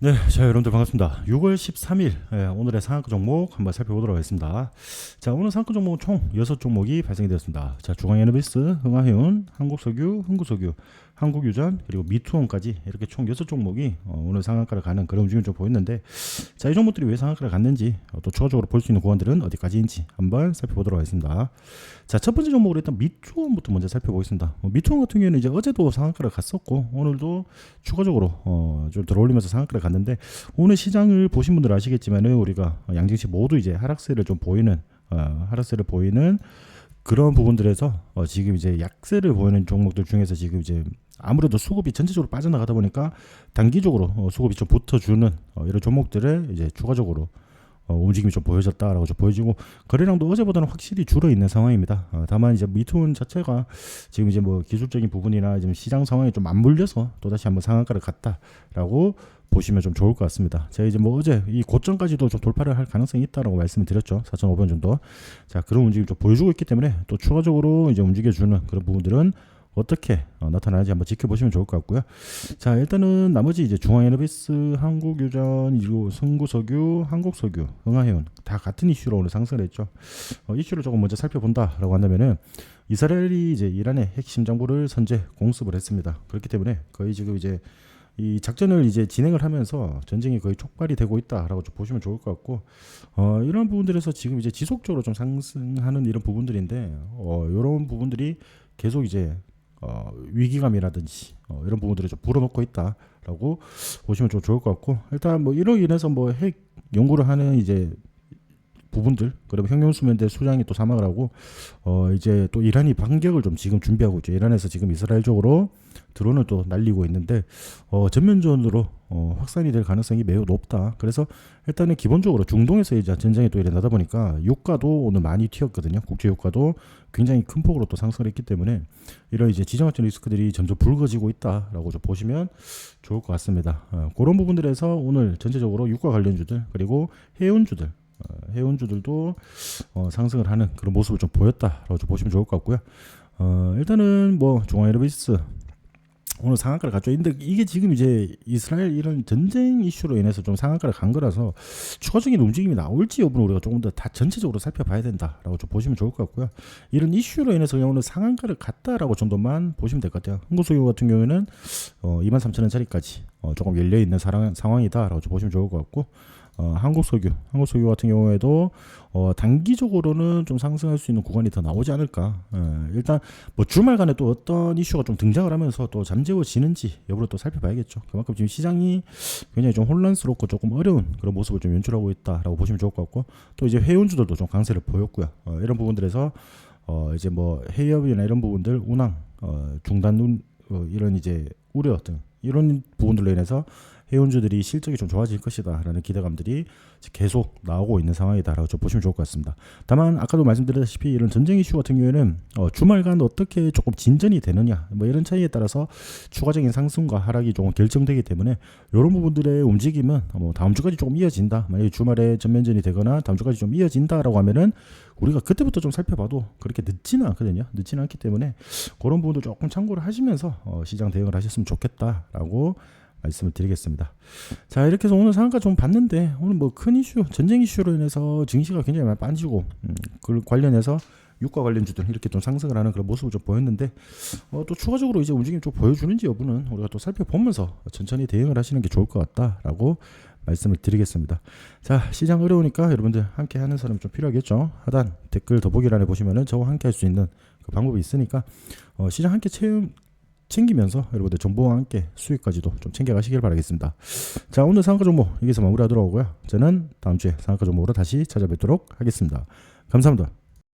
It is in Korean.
네, 자 여러분들 반갑습니다. 6월 13일 예, 오늘의 상한가 종목 한번 살펴보도록 하겠습니다. 자 오늘 상한가 종목은 총 6종목이 발생이 되었습니다. 자 중앙에너비스, 흥하해운, 한국석유, 흥구석유, 한국유전 그리고 미투원까지 이렇게 총 6종목이 어, 오늘 상한가를 가는 그런 움직임을 좀 보였는데 자 이 종목들이 왜 상한가를 갔는지 어, 또 추가적으로 볼 수 있는 구간들은 어디까지인지 한번 살펴보도록 하겠습니다. 자 첫 번째 종목으로 일단 미투원부터 먼저 살펴보겠습니다. 어, 미투원 같은 경우는 이제 어제도 상한가를 갔었고 오늘도 추가적으로 어, 좀 들어올리면서 상한가를 갔는데 오늘 시장을 보신 분들 아시겠지만은 우리가 양증시 모두 이제 하락세를 좀 보이는 어, 하락세를 보이는 그런 부분들에서 어, 지금 이제 약세를 보이는 종목들 중에서 지금 이제 아무래도 수급이 전체적으로 빠져나가다 보니까 단기적으로 어, 수급이 좀 붙어주는 어, 이런 종목들을 이제 추가적으로 어, 움직임이 좀 보여졌다라고 좀 보여지고 거래량도 어제보다는 확실히 줄어 있는 상황입니다. 어, 다만 이제 미투온 자체가 지금 이제 뭐 기술적인 부분이나 지금 시장 상황이 좀 맞물려서 또 다시 한번 상한가를 갔다라고 보시면 좀 좋을 것 같습니다. 제가 이제 뭐 어제 이 고점까지도 좀 돌파를 할 가능성이 있다라고 말씀을 드렸죠. 4,500원 정도. 자 그런 움직임 좀 보여주고 있기 때문에 또 추가적으로 이제 움직여주는 그런 부분들은 어떻게 어, 나타나는지 한번 지켜보시면 좋을 것 같고요. 자 일단은 나머지 이제 중앙에너비스, 한국유전, 그리고 성구석유, 한국석유, 흥하해운 다 같은 이슈로 오늘 상승을 했죠. 어, 이슈를 조금 먼저 살펴본다라고 한다면은 이스라엘이 이제 이란의 핵심 장부를 선제 공습을 했습니다. 그렇기 때문에 거의 지금 이제 이 작전을 이제 진행을 하면서 전쟁이 거의 촉발이 되고 있다라고 좀 보시면 좋을 것 같고 어, 이런 부분들에서 지금 이제 지속적으로 좀 상승하는 이런 부분들인데 어, 이런 부분들이 계속 이제 어, 위기감이라든지 어, 이런 부분들을 좀 불어넣고 있다라고 보시면 좀 좋을 것 같고 일단 뭐 이로 인해서 뭐 핵 연구를 하는 이제 부분들 그리고 형용수면대 수장이 또 사망을 하고 어 이제 또 이란이 반격을 좀 지금 준비하고 있죠. 이란에서 지금 이스라엘 쪽으로 드론을 또 날리고 있는데 어 전면전으로 어 확산이 될 가능성이 매우 높다. 그래서 일단은 기본적으로 중동에서 이제 전쟁이 또 일어나다 보니까 유가도 오늘 많이 튀었거든요. 국제 유가도 굉장히 큰 폭으로 또 상승을 했기 때문에 이런 이제 지정학적 리스크들이 점점 불거지고 있다라고 좀 보시면 좋을 것 같습니다. 어, 그런 부분들에서 오늘 전체적으로 유가 관련주들 그리고 해운주들 어, 해운주들도 어, 상승을 하는 그런 모습을 좀 보였다라고 좀 보시면 좋을 것 같고요. 어, 일단은 뭐 중앙에너비스 오늘 상한가를 갔죠. 근데 이게 지금 이제 이스라엘 이런 전쟁 이슈로 인해서 좀 상한가를 간 거라서 추가적인 움직임이 나올지 여부는 우리가 조금 더 다 전체적으로 살펴봐야 된다라고 좀 보시면 좋을 것 같고요. 이런 이슈로 인해서 그냥 오늘 상한가를 갔다라고 정도만 보시면 될 것 같아요. 흥구소유 같은 경우에는 어, 23,000원짜리까지 어, 조금 열려 있는 상황이다라고 좀 보시면 좋을 것 같고 어, 한국 석유, 한국 석유 같은 경우에도 어, 단기적으로는 좀 상승할 수 있는 구간이 더 나오지 않을까. 예, 일단 뭐 주말간에 또 어떤 이슈가 좀 등장을 하면서 또 잠재워지는지 여부를 또 살펴봐야겠죠. 그만큼 지금 시장이 굉장히 좀 혼란스럽고 조금 어려운 그런 모습을 좀 연출하고 있다라고 보시면 좋을 것 같고 또 이제 회원주들도 좀 강세를 보였고요. 어, 이런 부분들에서 어, 이제 뭐 해협이나 이런 부분들 운항 어, 중단 어, 이런 이제 우려 등 이런 부분들로 인해서 해운주들이 실적이 좀 좋아질 것이다라는 기대감들이 계속 나오고 있는 상황이다라고 좀 보시면 좋을 것 같습니다. 다만 아까도 말씀드렸다시피 이런 전쟁 이슈 같은 경우에는 어, 주말간 어떻게 조금 진전이 되느냐 뭐 이런 차이에 따라서 추가적인 상승과 하락이 조금 결정되기 때문에 이런 부분들의 움직임은 뭐 다음 주까지 조금 이어진다. 만약에 주말에 전면전이 되거나 다음 주까지 좀 이어진다라고 하면은 우리가 그때부터 좀 살펴봐도 그렇게 늦지는 않거든요. 늦지는 않기 때문에 그런 부분도 조금 참고를 하시면서 어, 시장 대응을 하셨으면 좋겠다라고 말씀을 드리겠습니다. 자 이렇게 해서 오늘 상한가 좀 봤는데 오늘 뭐 큰 이슈 전쟁 이슈로 인해서 증시가 굉장히 많이 빠지고 음, 그 관련해서 유가 관련주들 이렇게 좀 상승을 하는 그런 모습을 좀 보였는데 어, 또 추가적으로 이제 움직임 좀 보여주는지 여부는 우리가 또 살펴보면서 천천히 대응을 하시는 게 좋을 것 같다라고 말씀을 드리겠습니다. 자 시장 어려우니까 여러분들 함께 하는 사람이 좀 필요하겠죠. 하단 댓글 더보기란에 보시면은 저와 함께 할 수 있는 그 방법이 있으니까 어, 시장 함께 체험 챙기면서 여러분들 정보와 함께 수익까지도 좀 챙겨가시길 바라겠습니다. 자 오늘 상한가 정보 여기서 마무리하도록 하고요. 저는 다음 주에 상한가 정보로 다시 찾아뵙도록 하겠습니다. 감사합니다.